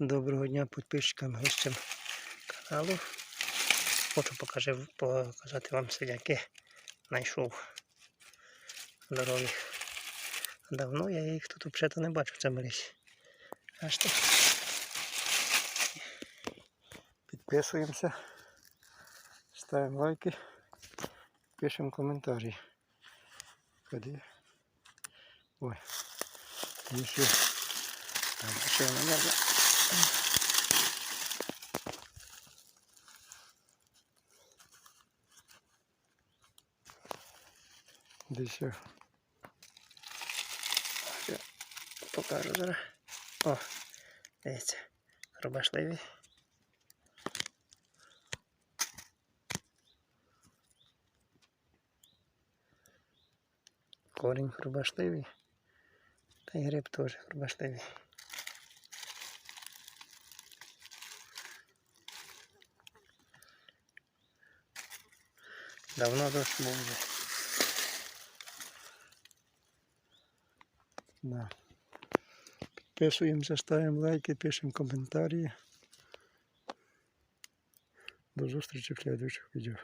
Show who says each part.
Speaker 1: Доброго дня підписчикам, гостям каналу. Хочу покажи, показати вам сидяки знайшов здорових. Давно я їх тут взагалі не бачу в цьому лісі. Аж тут. Підписуємося, ставимо лайки, пишемо коментарі. Ході. Ой, ще. Так, ще не можна. Де ще? Ще покажу зараз. О, дивіться, рубашливі. Корінь рубашливий. Та й гриб теж рубашливий. Давно дощ був вже. Да. Підписуємося, ставимо лайки, пишемо коментарі. До зустрічі в следующих відео.